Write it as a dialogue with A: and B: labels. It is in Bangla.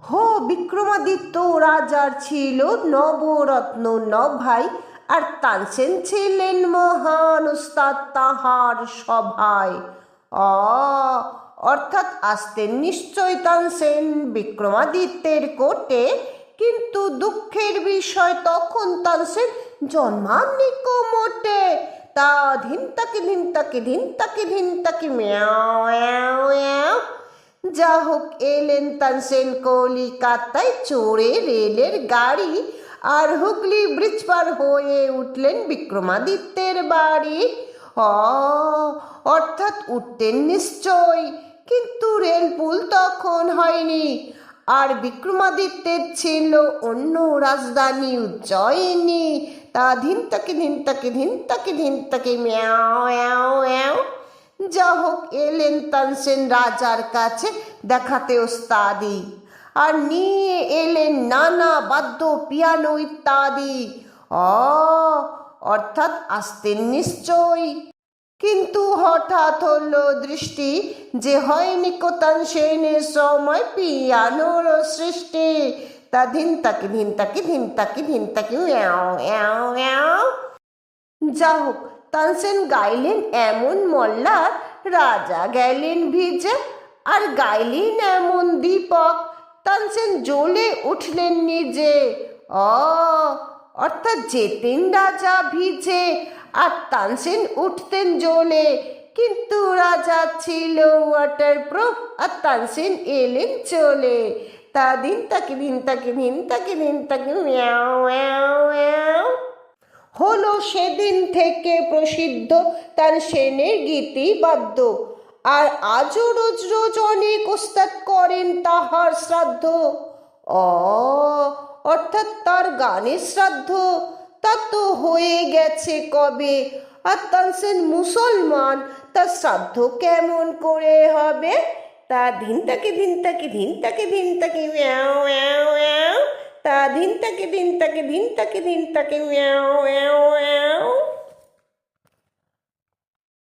A: হো, বিক্রমাদিত্য রাজার ছিল নবরত্ন নব ভাই আর তানসেন ছিলেন মহান উস্তাদ তাহার সভায়। অ, অর্থাৎ আসতেন নিশ্চয় তানসেন বিক্রমাদিত্যের কোটে কিন্তু দুঃখের বিষয় তখন তানসেন জন্মাননি মোটে। তা ধিন তাকে ধিন তাকে ধিন তাকে ধিন তাকে ম্যাও। যা হোক এলেন তানসেন কলিকাতায় চড়ে রেলের গাড়ি, আর হুগলি ব্রিজ পার হয়ে উঠলেন বিক্রমাদিত্যের বাড়ি। অ, অর্থাৎ উঠতেন নিশ্চয়, কিন্তু রেলপুল তখন হয়নি। আর বিক্রমাদিত্যের ছিল অন্য রাজধানী উজ্জয়িনী। তা ধিন তাকে ধিন তাকে ধিন তাকে ধিন তাকে ম্যাও। যা হোক এলেন তানসেন রাজার কাছে দেখাতে ওস্তাদি। আর নিয়ে এলেন নানা বাদ্য, পিয়ানো ইত্যাদি। অ, অর্থাৎ আসতেন নিশ্চয়। কিন্তু হঠাৎ হলো দৃষ্টি যে হয়নি কোতান সেনের সময় পিয়ানোর সৃষ্টি। তা ধিন তাকে ধিন তাকে ধিন তাকে ধিন তাকে যা হোক তানসেন গাইলেন এমন মল্লার রাজা গেলেন ভিজে, আর গাইলেন এমন দীপক তানসেন জ্বলে উঠলেন নিজে। অ, অর্থাৎ যেতেন রাজা ভিজে, আর তানসেন উঠতেন জ্বলে, কিন্তু রাজা ছিল ওয়াটার প্রুফ আর তানসেন এলেন চলে। তা দিন তাকে দিন তাকে দিন তাকে দিন তাকে ম্যাও। হলো সেদিন থেকে প্রসিদ্ধ, তার সেনের গীতি বাদ্য। আর আজও রোজ রোজ অনেক ওস্তাদ করেন তাহার শ্রাদ্ধ। অ, অর্থাৎ তার গানের শ্রাদ্ধ। তা তো হয়ে গেছে কবে? আর তানসেন মুসলমান, তার শ্রাদ্ধ কেমন করে হবে? তা ধিন তাকে ধিন তাকে ধিন তাকে ধিন তাকে তা ধিন তাকে দিন তাকে ধিন তাকে দিন তাকে ম্যাও ম্যাও।